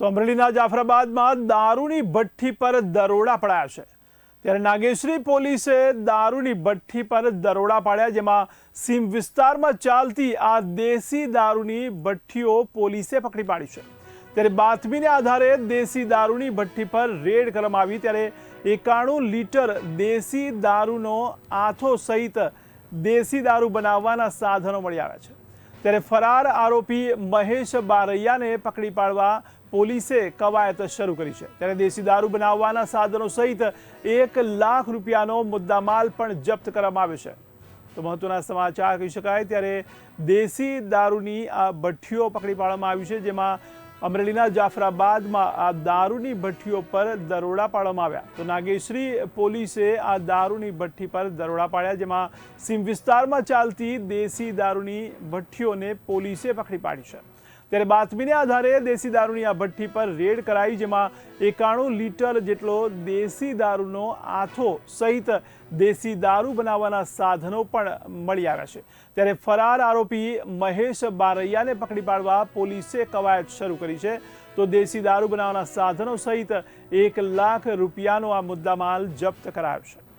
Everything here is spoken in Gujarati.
તો અમરેલીના જાફરાબાદમાં દારૂની ભઠ્ઠી પર દરોડા પડાયા છે. ત્યારે નાગેશ્વરી પોલીસે દારૂની ભઠ્ઠી પર દરોડા પાડ્યા, જેમાં સીમ વિસ્તારમાં ચાલતી આ દેશી દારૂની ભઠ્ઠીઓ પોલીસે પકડી પાડી છે. ત્યારે બાતમીને આધારે દેશી દારૂની ભઠ્ઠી પર રેડ કરવામાં આવી, ત્યારે એકાણું લીટર દેશી દારૂનો આથો સહિત દેશી દારૂ બનાવવાના સાધનો મળી આવ્યા છે. ત્યારે ફરાર આરોપી મહેશ બારૈયાને પકડી પાડવા પોલીસે કવાયત શરૂ કરી છે. ત્યારે દેશી દારૂ બનાવવાના સાધનો સહિત એક લાખ રૂપિયાનો મુદ્દામાલ પણ જપ્ત કરવામાં આવ્યો છે. તો મહત્વના સમાચાર કહી શકાય, ત્યારે દેશી દારૂની આ ભઠ્ઠીઓ પકડી પાડવામાં આવી છે, જેમાં અમરેલીના જાફરાબાદમાં આ દારૂની ભઠ્ઠીઓ પર દરોડા પાડવામાં આવ્યા. તો નાગેશ્રી પોલીસે આ દારૂની ભઠ્ઠી પર દરોડા પાડ્યા, જેમાં સીમ વિસ્તારમાં ચાલતી દેશી દારૂની ભઠ્ઠીઓને પોલીસે પકડી પાડી છે. ત્યારે બાતમીને આધારે દેશી દારૂની આ ભઠ્ઠી પર રેડ કરાઈ, જેમાં એકાણું લીટર જેટલો દેશી દારૂનો આથો સહિત દેશી દારૂ બનાવવાના સાધનો પણ મળી આવ્યા છે. ત્યારે ફરાર આરોપી મહેશ બારૈયાને પકડી પાડવા પોલીસે કવાયત શરૂ કરી છે. તો દેશી દારૂ બનાવવાના સાધનો સહિત એક લાખ રૂપિયાનો આ મુદ્દામાલ જપ્ત કરાયો છે.